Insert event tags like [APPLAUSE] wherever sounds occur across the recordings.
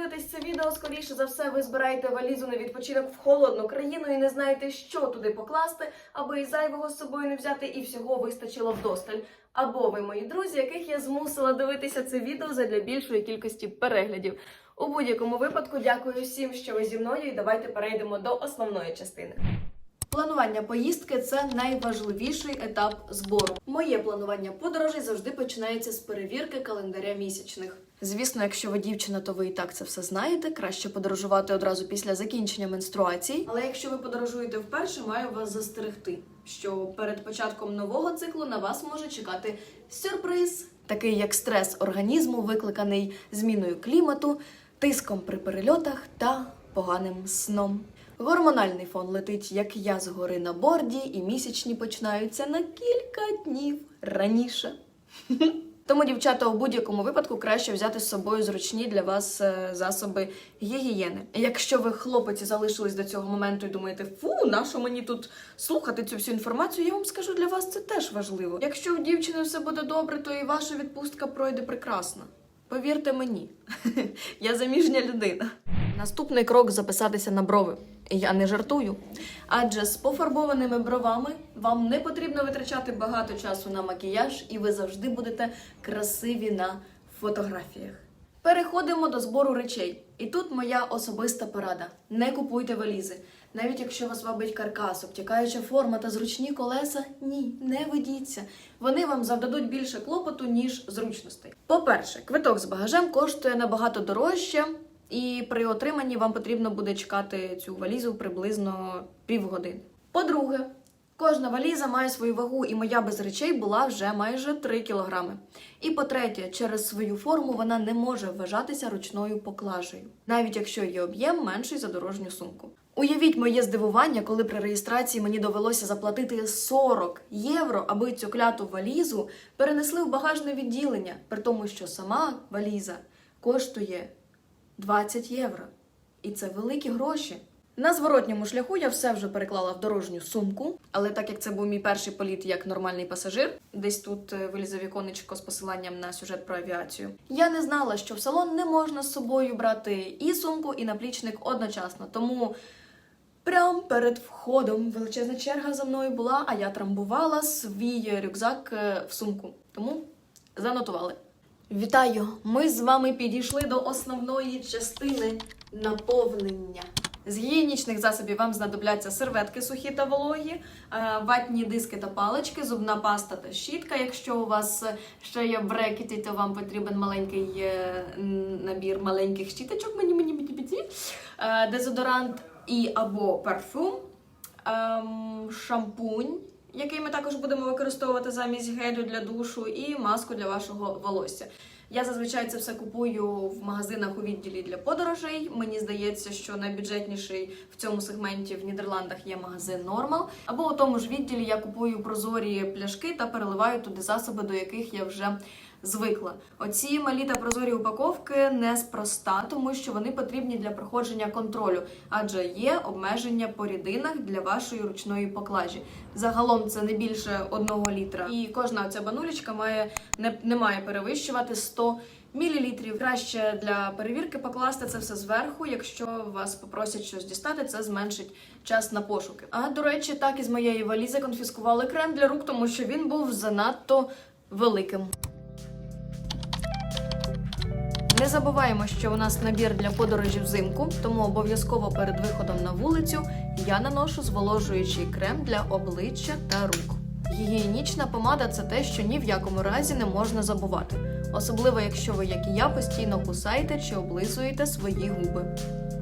дивитесь це відео, скоріше за все, ви збираєте валізу на відпочинок в холодну країну і не знаєте, що туди покласти, аби і зайвого з собою не взяти, і всього вистачило вдосталь. Або ви, мої друзі, яких я змусила дивитися це відео задля більшої кількості переглядів. У будь-якому випадку дякую всім, що ви зі мною, і давайте перейдемо до основної частини. Планування поїздки це найважливіший етап збору. Моє планування подорожей завжди починається з перевірки календаря місячних. Звісно, якщо ви дівчина, то ви і так це все знаєте. Краще подорожувати одразу після закінчення менструації. Але якщо ви подорожуєте вперше, маю вас застерегти, що перед початком нового циклу на вас може чекати сюрприз, такий як стрес організму, викликаний зміною клімату, тиском при перельотах та поганим сном. Гормональний фон летить, як я з гори на борді, і місячні починаються на кілька днів раніше. [LAUGHS] Тому, дівчата, у будь-якому випадку краще взяти з собою зручні для вас е, засоби гігієни. Якщо ви хлопець залишились до цього моменту і думаєте, фу, нащо мені тут слухати цю всю інформацію, я вам скажу для вас це теж важливо. Якщо у дівчини все буде добре, то і ваша відпустка пройде прекрасно. Повірте мені, [LAUGHS] я заміжня людина. Наступний крок записатися на брови. Я не жартую. Адже з пофарбованими бровами вам не потрібно витрачати багато часу на макіяж, і ви завжди будете красиві на фотографіях. Переходимо до збору речей. І тут моя особиста порада: не купуйте валізи. Навіть якщо вас вабить каркас, обтікаюча форма та зручні колеса, ні, не ведіться. Вони вам завдадуть більше клопоту, ніж зручностей. По-перше, квиток з багажем коштує набагато дорожче, і при отриманні вам потрібно буде чекати цю валізу приблизно півгодини. По-друге, кожна валіза має свою вагу, і моя без речей була вже майже 3 кілограми. І по-третє, через свою форму вона не може вважатися ручною поклажею, навіть якщо її об'єм менший за дорожню сумку. Уявіть моє здивування, коли при реєстрації мені довелося заплатити 40 євро, аби цю кляту валізу перенесли в багажне відділення, при тому, що сама валіза коштує 20 євро. І це великі гроші. На зворотньому шляху я все вже переклала в дорожню сумку, але так як це був мій перший політ як нормальний пасажир, десь тут е, вилізе віконечко з посиланням на сюжет про авіацію. Я не знала, що в салон не можна з собою брати і сумку, і наплічник одночасно. Тому прямо перед входом величезна черга за мною була, а я трамбувала свій рюкзак е, в сумку. Тому занотували. Вітаю! Ми з вами підійшли до основної частини наповнення. З гігієнічних засобів вам знадобляться серветки сухі та вологі, е, ватні диски та палички, зубна паста та щітка. Якщо у вас ще є брекети, то вам потрібен маленький е, набір маленьких щіточок, мені мені мені, е, дезодорант і або парфюм, ем, шампунь, який ми також будемо використовувати замість гелю для душу, і маску для вашого волосся. Я зазвичай це все купую в магазинах у відділі для подорожей. Мені здається, що найбюджетніший в цьому сегменті в Нідерландах є магазин Normal. Або у тому ж відділі я купую прозорі пляшки та переливаю туди засоби, до яких я вже звикла. Оці малі та прозорі упаковки неспроста, тому що вони потрібні для проходження контролю, адже є обмеження по рідинах для вашої ручної поклажі. Загалом це не більше одного літра, і кожна ця банулечка має не, не має перевищувати 100 мілілітрів. Краще для перевірки покласти це все зверху. Якщо вас попросять щось дістати, це зменшить час на пошуки. А до речі, так із моєї валізи конфіскували крем для рук, тому що він був занадто великим. Не забуваємо, що у нас набір для подорожі взимку, тому обов'язково перед виходом на вулицю я наношу зволожуючий крем для обличчя та рук. Гігієнічна помада це те, що ні в якому разі не можна забувати, особливо якщо ви, як і я, постійно кусаєте чи облизуєте свої губи.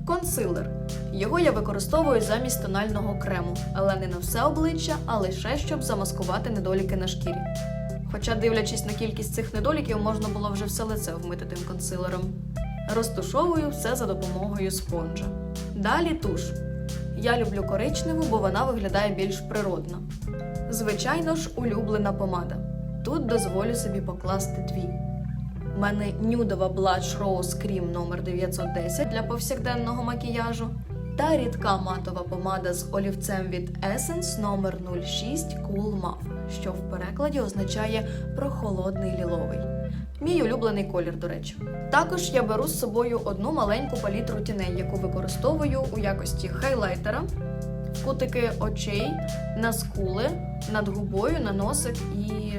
Консилер. Його я використовую замість тонального крему, але не на все обличчя, а лише щоб замаскувати недоліки на шкірі. Хоча, дивлячись на кількість цих недоліків, можна було вже все лице вмити тим консилером. Розтушовую все за допомогою спонжа. Далі туш. Я люблю коричневу, бо вона виглядає більш природно. Звичайно ж, улюблена помада. Тут дозволю собі покласти дві. У мене нюдова Blush Rose Cream номер 910 для повсякденного макіяжу та рідка матова помада з олівцем від Essence номер 06 Cool Muff, що в перекладі означає прохолодний ліловий. Мій улюблений колір, до речі. Також я беру з собою одну маленьку палітру тіней, яку використовую у якості хайлайтера, кутики очей, на скули, над губою, на носик і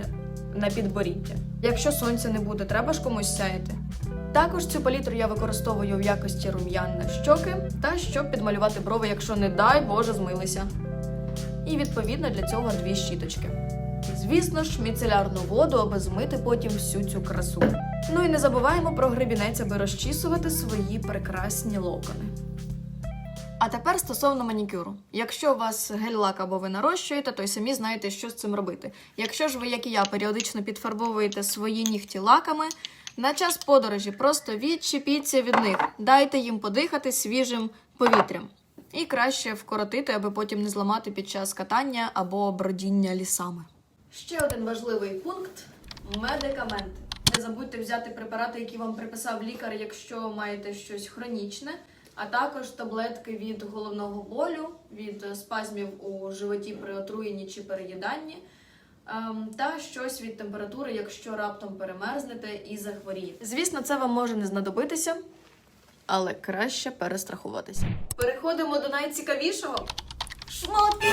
на підборіддя. Якщо сонця не буде, треба ж комусь сяяти. Також цю палітру я використовую в якості рум'ян на щоки та щоб підмалювати брови, якщо не дай Боже змилися. І відповідно для цього дві щіточки. Звісно ж, міцелярну воду, аби змити потім всю цю красу. Ну і не забуваємо про гребінець, аби розчісувати свої прекрасні локони. А тепер стосовно манікюру. Якщо у вас гель-лак або ви нарощуєте, то й самі знаєте, що з цим робити. Якщо ж ви, як і я, періодично підфарбовуєте свої нігті лаками, на час подорожі просто відчепіться від них, дайте їм подихати свіжим повітрям. І краще вкоротити, аби потім не зламати під час катання або бродіння лісами. Ще один важливий пункт медикаменти. Не забудьте взяти препарати, які вам приписав лікар, якщо маєте щось хронічне, а також таблетки від головного болю, від спазмів у животі при отруєнні чи переїданні, та щось від температури, якщо раптом перемерзнете і захворієте. Звісно, це вам може не знадобитися, але краще перестрахуватися. Переходимо до найцікавішого. Шмотки!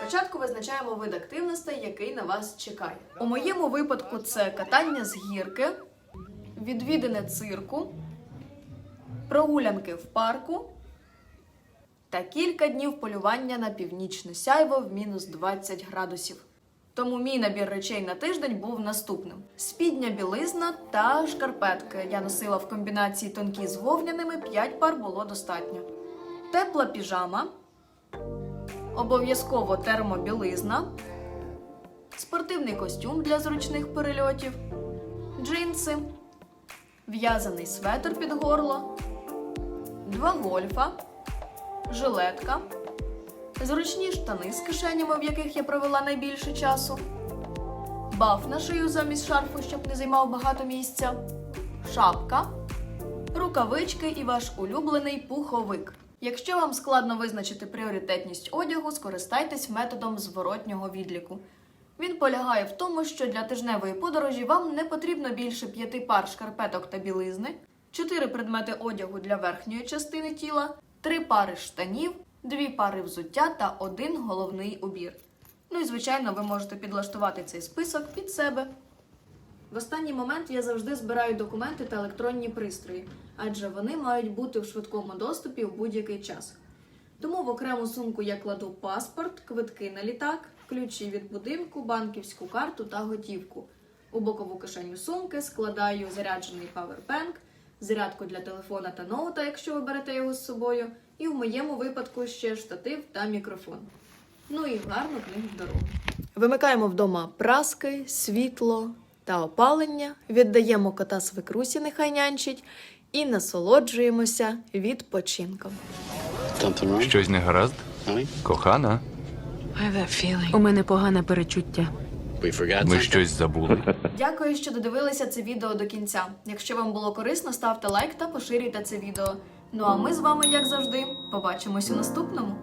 Спочатку визначаємо вид активностей, який на вас чекає. У моєму випадку це катання з гірки, відвідини цирку, прогулянки в парку та кілька днів полювання на північне сяйво в мінус 20 градусів. Тому мій набір речей на тиждень був наступним: спідня білизна та шкарпетки. Я носила в комбінації тонкі з вовняними, 5 пар було достатньо. Тепла піжама, обов'язково термобілизна, спортивний костюм для зручних перельотів, джинси, в'язаний светр під горло, два гольфа, жилетка, зручні штани з кишенями, в яких я провела найбільше часу, баф на шию замість шарфу, щоб не займав багато місця, шапка, рукавички і ваш улюблений пуховик. Якщо вам складно визначити пріоритетність одягу, скористайтесь методом зворотнього відліку. Він полягає в тому, що для тижневої подорожі вам не потрібно більше п'яти пар шкарпеток та білизни, чотири предмети одягу для верхньої частини тіла, три пари штанів, дві пари взуття та один головний убір. Ну і звичайно, ви можете підлаштувати цей список під себе. В останній момент я завжди збираю документи та електронні пристрої, адже вони мають бути в швидкому доступі в будь-який час. Тому в окрему сумку я кладу паспорт, квитки на літак, ключі від будинку, банківську карту та готівку. У бокову кишеню сумки складаю заряджений павербенк, зарядку для телефона та ноута, якщо ви берете його з собою, і в моєму випадку ще штатив та мікрофон. Ну і гарну книгу в дорогу. Вимикаємо вдома праски, світло та опалення, віддаємо кота свекрусі, нехай нянчить, і насолоджуємося відпочинком. Щось не гаразд? Кохана. У мене погане перечуття. Ми щось забули. [LAUGHS] Дякую, що додивилися це відео до кінця. Якщо вам було корисно, ставте лайк та поширюйте це відео. Ну а ми з вами, як завжди, побачимось у наступному.